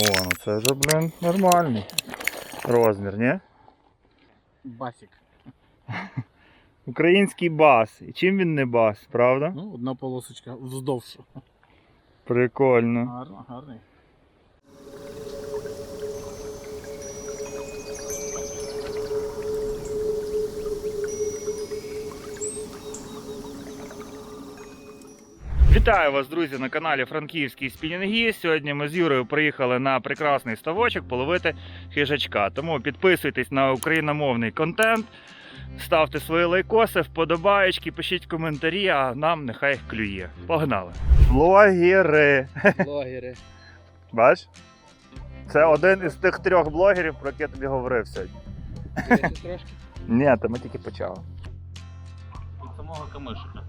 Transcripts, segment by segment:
О, ну це вже, блин, нормальний розмір, ні? Басик. Український бас. І чим він не бас, правда? Ну, одна полосочка вздовж. Прикольно. Гарно, гарний. Вітаю вас, друзі, на каналі Франківський Спінінги. Сьогодні ми з Юрою приїхали на прекрасний ставочок половити хижачка. Тому підписуйтесь на україномовний контент, ставте свої лайкоси, вподобаєчки, пишіть коментарі, а нам нехай клює. Погнали! Блогери! Блогери. Бач? Це один із тих трьох блогерів, про які я тобі говорив сьогодні. трошки. Ні, то ми тільки почали. Від самого камишика.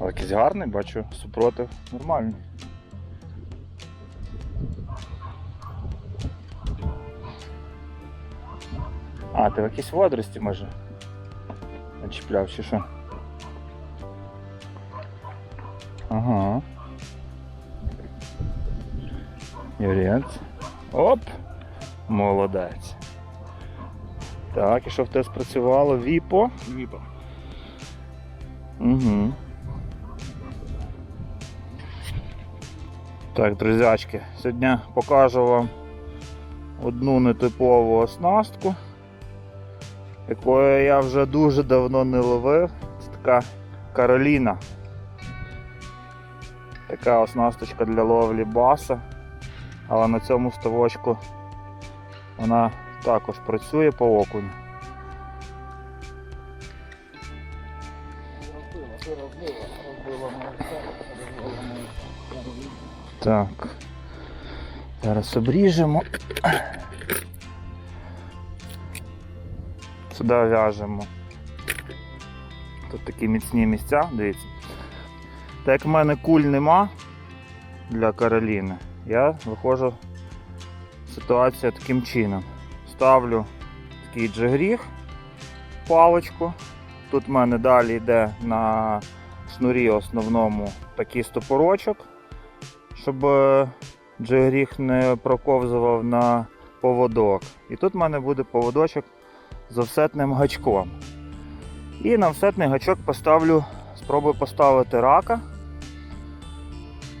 Але якийсь гарний, бачу, супротив нормальний. А, ти в якійсь водорості може начіпляв чи що? Ага. Юрець. Оп! Молодець. Так, і що в тебе спрацювало? Віпо? Віпа. Угу. Так, друзячки, сьогодні покажу вам одну нетипову оснастку, якою я вже дуже давно не ловив. Це така Кароліна. Така оснасточка для ловлі баса. Але на цьому ставочку вона також працює по окуню. Так. Зараз обріжемо. Сюди в'яжемо. Тут такі міцні місця, дивіться. Так як в мене куль нема для Кароліни, я виходжу ситуація таким чином. Ставлю такий джигріг, паличку. Тут в мене далі йде на шнурі основному такий стопорочок щоб е, джигріг не проковзував на поводок. І тут в мене буде поводочок з офсетним гачком. І на офсетний гачок поставлю, спробую поставити рака.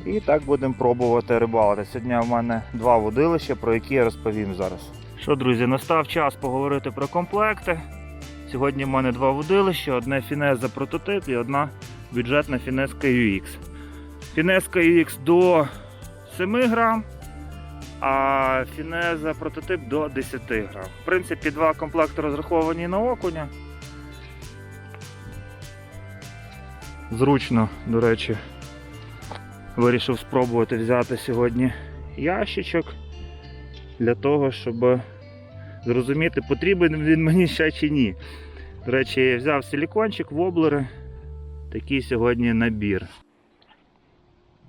І так будемо пробувати рибалити. Сьогодні в мене два водилища, про які я розповім зараз. Що, друзі, настав час поговорити про комплекти. Сьогодні в мене два водилища, одне фінеза прототип і одна бюджетна фінеска UX. Фінеска UX до 7 грам, а фінеза прототип до 10 грам. В принципі, два комплекти розраховані на окуня. Зручно, до речі, вирішив спробувати взяти сьогодні ящичок для того, щоб зрозуміти, потрібен він мені ще чи ні. До речі, я взяв силікончик, воблери. Такий сьогодні набір.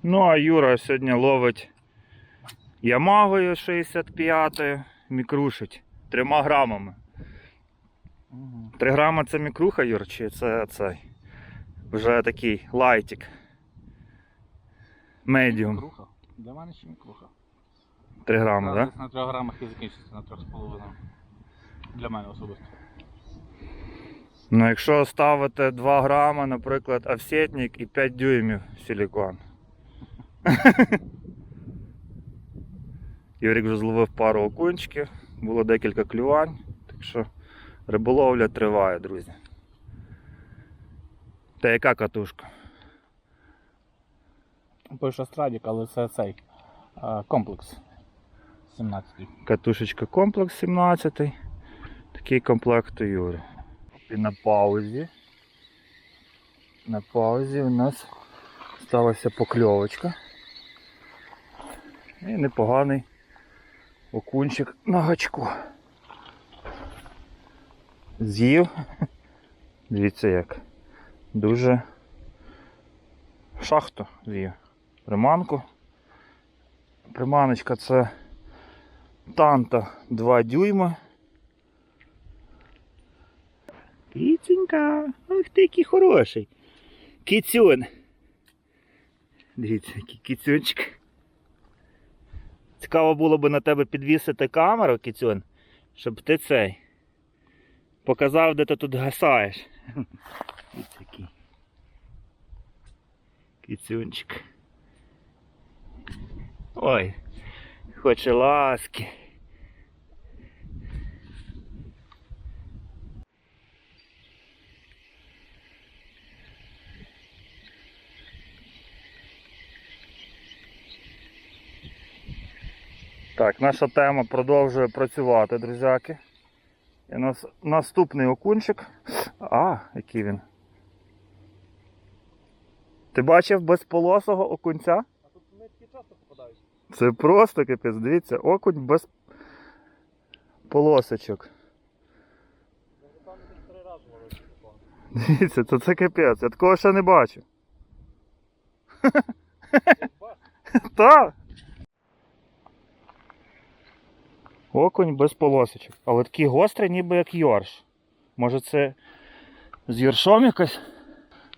Ну, а Юра сьогодні ловить Ямагою 65 мікрушить трьома грамами. 3 грама це мікруха, Юр, чи це цей? Вже такий лайтик. Медіум. Круха. Для мене ще мікруха. 3 грами, так? Десь на 3 грамах і закінчиться на 3,5. Для мене особисто. Ну, якщо ставити 2 грама, наприклад, офсетник і 5 дюймів силікон. Юрік вже зловив пару окунчиків, було декілька клювань, так що риболовля триває, друзі. Та яка катушка? Пише страдік, але це цей а, комплекс 17. Катушечка комплекс 17. Такий комплект у Юрі. І на паузі. На паузі у нас сталася покльовочка. І непоганий окунчик на гачку. З'їв. Дивіться як. Дуже шахту з'їв. Приманку. Приманочка це Танта 2 дюйма. Киценька, ах ти який хороший. Кицюн. Дивіться, який кіцюнчик. Цікаво було би на тебе підвісити камеру, кіцюн, щоб ти цей показав, де ти тут гасаєш. Дивіться, такий Кіцюнчик. Ой, хоче ласки. Так, наша тема продовжує працювати, друзяки. І нас наступний окунчик. А, який він. Ти бачив безполосого окунця? А тут нитки часто попадають. Це просто капець, дивіться, окунь без полосочок. Дивіться, це, це капець, я такого ще не бачив. Так. Окунь без полосочок. Але такий гострий, ніби як йорш. Може це з йоршом якось?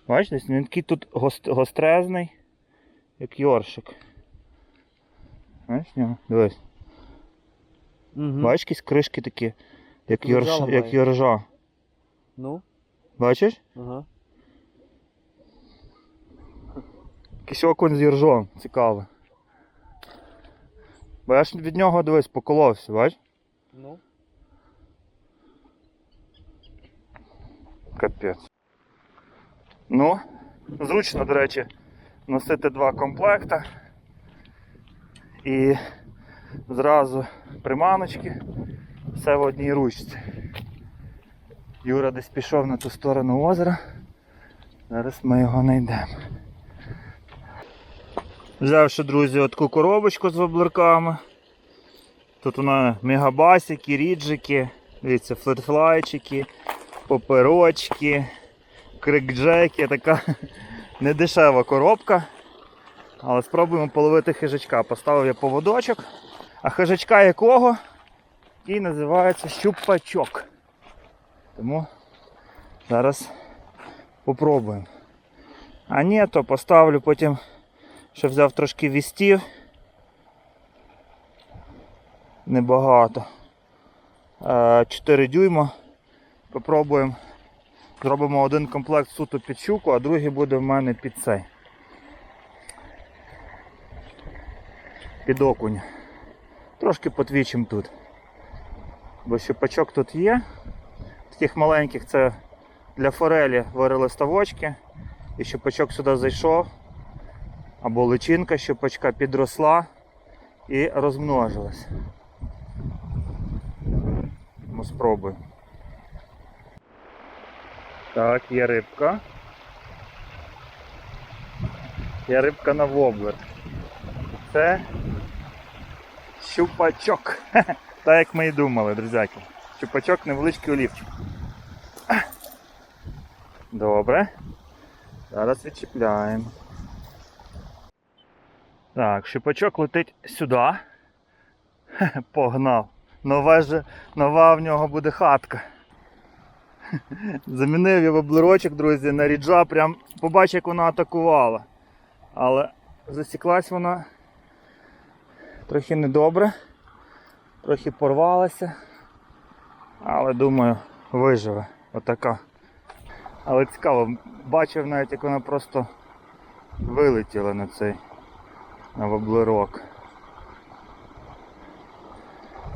Бачите, він такий тут гост- гострезний, як йоршик. Знаєш, нього? Дивись. Угу. Бачиш якісь кришки такі, як, йорш, як йоржа. Ну, Бачиш? ага. Якийсь окунь з іржом, цікаво. Бо я ж від нього дивись, поколовся, бач? Ну. Капець. Ну, зручно, до речі, носити два комплекта. І зразу приманочки, все в одній ручці. Юра десь пішов на ту сторону озера. Зараз ми його знайдемо. Взявши, друзі, таку коробочку з воблерками. Тут вона мегабасики, ріджики, дивіться, флетфлайчики, поперочки, крикджеки, така недешева коробка. Але спробуємо половити хижачка. Поставив я поводочок. А хижачка якого? Який називається щупачок. Тому зараз попробуємо. А ні, то поставлю потім, що взяв трошки вістів. Небагато. Е, 4 дюйма. Попробуємо. Зробимо один комплект суто під щуку, а другий буде в мене під цей. Під окунь. Трошки потвічим тут. Бо щупачок тут є. Таких маленьких це для форелі варили ставочки. І щупачок сюди зайшов. Або личинка щупачка підросла і розмножилась. Ми спробуємо. Так, є рибка. Є рибка на воблер. Це щупачок. Так як ми і думали, друзяки. Щупачок невеличкий олівчик. Добре. Зараз відчіпляємо. Так, щупачок летить сюди. Погнав. Нова, же, нова в нього буде хатка. Замінив я воблерочок, друзі, на ріджа, прям побач, як вона атакувала. Але засіклась вона трохи недобре, трохи порвалася. Але думаю, виживе. Отака. Але цікаво, бачив навіть, як вона просто вилетіла на цей воблерок.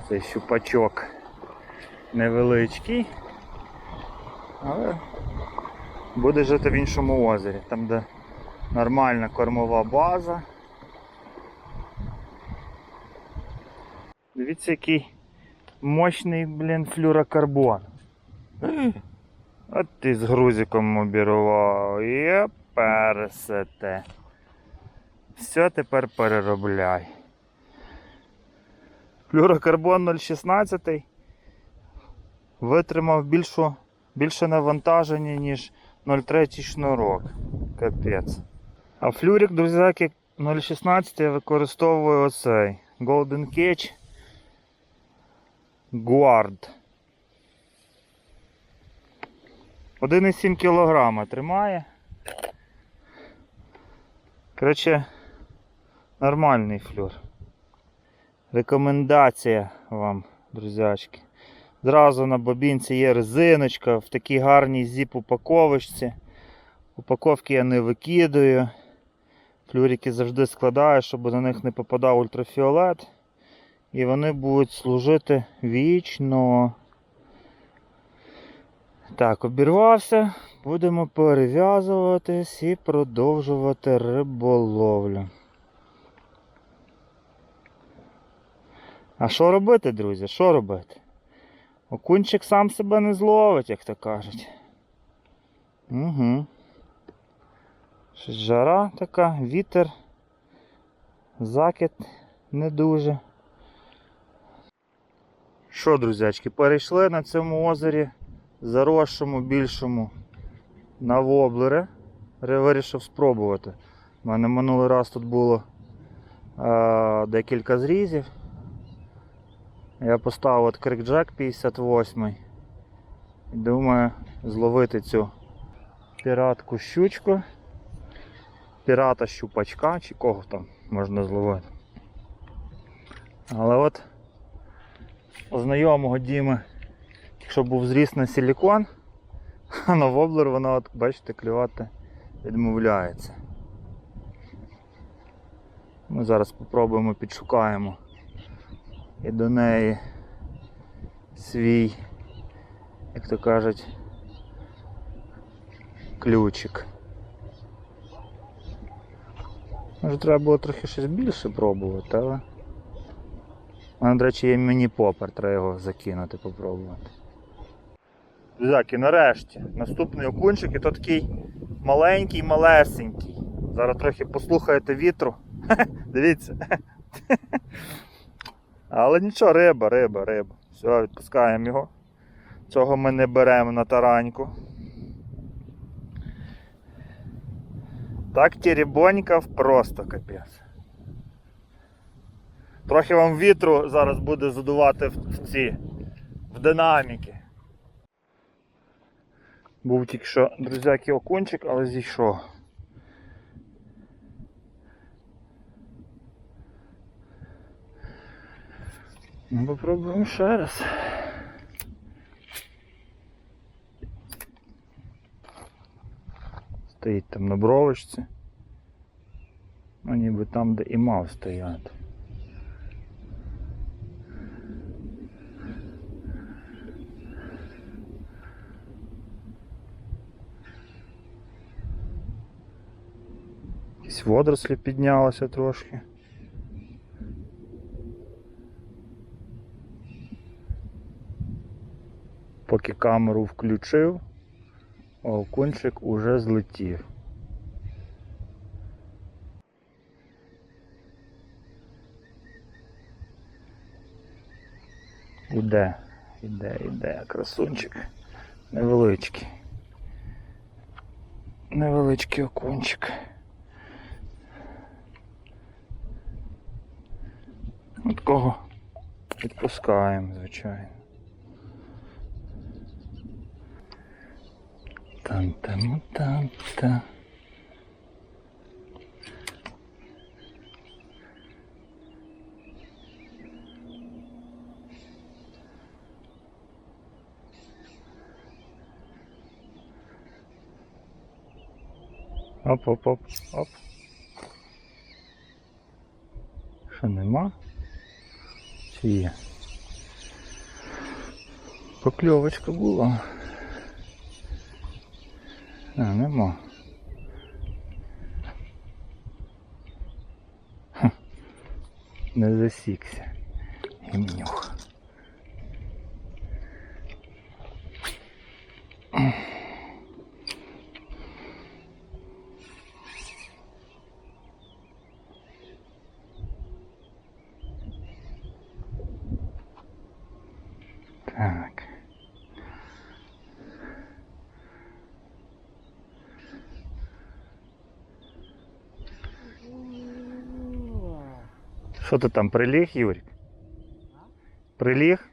Цей щупачок невеличкий, але буде жити в іншому озері, там де нормальна кормова база. Дивіться, який мощний, блін, флюрокарбон. От ти з грузиком обірвав. Є пересете. Все тепер переробляй. Флюрокарбон 0,16 витримав більшу, більше навантаження, ніж 0,3 шнурок. Капець. А флюрик, друзяки, 0,16 я використовую оцей Golden Cage Guard. 1,7 кг тримає. Коротше, нормальний флюр. Рекомендація вам, друзячки. Зразу на бобінці є резиночка в такій гарній зіп-упаковочці. Упаковки я не викидаю. Флюрики завжди складаю, щоб на них не попадав ультрафіолет. І вони будуть служити вічно. Так, обірвався. Будемо перев'язуватись і продовжувати риболовлю. А що робити, друзі? Що робити? Окунчик сам себе не зловить, як то кажуть. Угу. Щось жара така, вітер, закид не дуже. Що, друзячки, перейшли на цьому озері заросшому, більшому на воблери. Вирішив спробувати. У мене минулий раз тут було е, декілька зрізів. Я поставив от крикджек 58 і думаю зловити цю піратку щучку, пірата щупачка чи кого там можна зловити. Але от у знайомого Діми, якщо був зріс на силікон, а на воблер вона, от, бачите, клювати відмовляється. Ми зараз спробуємо підшукаємо і до неї свій, як то кажуть, ключик. Може треба було трохи щось більше пробувати, але. Мене, до речі, є міні-попер, треба його закинути, попробувати. Друзяки, нарешті. Наступний окунчик і то такий маленький, малесенький. Зараз трохи послухаєте вітру. Дивіться. Але нічого, риба, риба, риба. Все, відпускаємо його. Цього ми не беремо на тараньку. Так теребонькав просто капець. Трохи вам вітру зараз буде задувати в, ці в динаміки. Був тільки що, друзяки, окунчик, але зійшов. Ну, попробуємо ще раз. Стоїть там на бровочці. Ну, ніби там, де і мав стояти. Якісь водорослі піднялися трошки. Поки камеру включив, окунчик уже злетів. Іде, іде, іде, красунчик. Невеличкий. Невеличкий окунчик. От кого відпускаємо, звичайно. Там-там-там-та. Оп, оп, оп, оп. Що нема? Чи є? Покльовочка була. А, нема. Ха. Не засікся. Гімнюх. Що ти там приліг, Юрік? Приліг?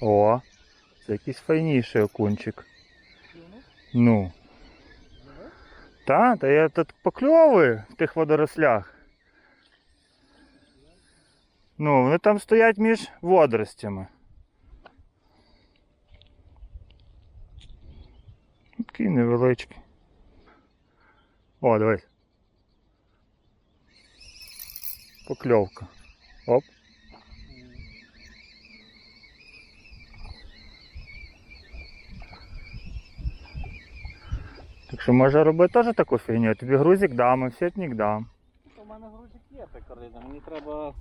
О, це якийсь файніший окунчик. Ну. Та, та я тут покльовую в тих водорослях. Ну, вони там стоять між водоростями. Такий невеличкий. О, дивись. Покльовка. Оп. Так що може робити теж таку фігню. Я тобі грузик дам, і сітник дам. У мене грузик є пекарина, мені треба.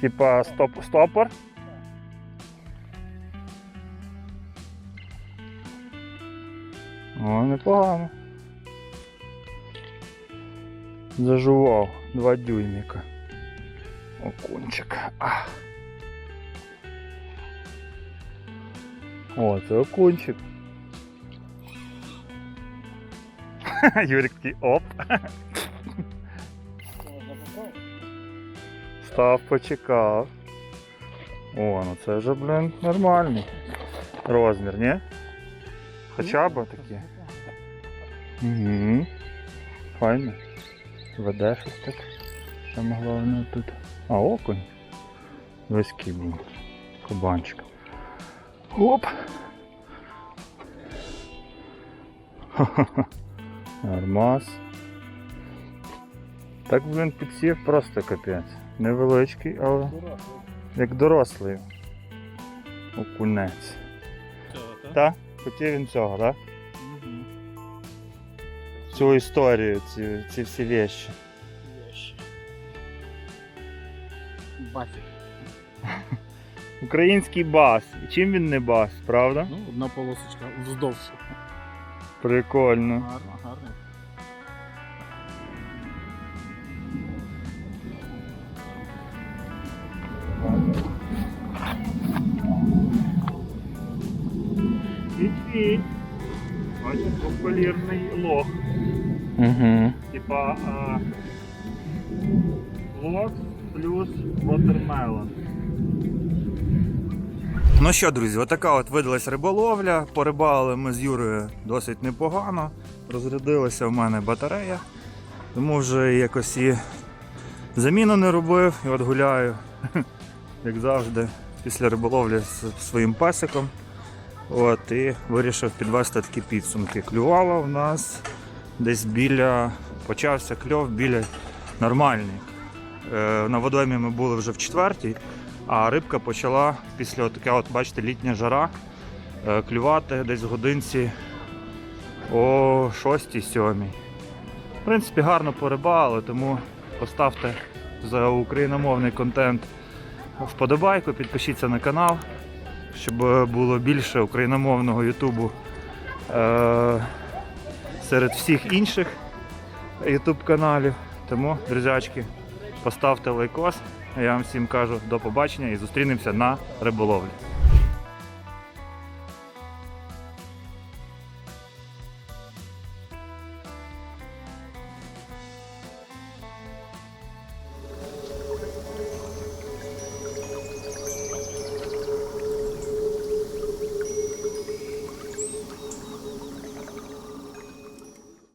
Типа стоп, стопор. О, непогано. Зажував два дюйміка. Окунчик. А. О, це окунчик. Юрик такий оп. Можна попробувати. Став, почекав. О, ну це вже, блін, нормальний розмір, ні? Хоча б такі. Угу. Файно. Веде щось так. Саме головне тут. А, окунь. Виський був. Кабанчик. Оп. Ха-ха-ха. Нормас. Так, блін, підсів просто капець. Невеличкий, але як дорослий. Окунець. Так? Хотів він цього, так? Цю історію, ці, ці всі вещі. Басик. Український бас. Чим він не бас, правда? Ну, одна полосочка вздовж. Прикольно. Гарно, гарно. Фіть-фіть. Бачиш, популярний лох. Угу. Типа а, лох плюс watermelon. Ну що, друзі, отака от видалась риболовля. Порибали ми з Юрою досить непогано. Розрядилася в мене батарея. Тому вже якось і заміну не робив і от гуляю, як завжди, після риболовлі з своїм песиком. От, і вирішив підвести такі підсумки. Клювало в нас десь біля. Почався кльов біля нормальний. Е, на водоймі ми були вже в четвертій, а рибка почала після така, от, бачите, літня жара е, клювати десь в годинці о 6-7. В принципі, гарно порибали, тому поставте за україномовний контент вподобайку, підпишіться на канал, щоб було більше україномовного ютубу е, серед всіх інших ютуб каналів. Тому, друзячки, поставте лайкос. Я вам всім кажу до побачення і зустрінемося на риболовлі.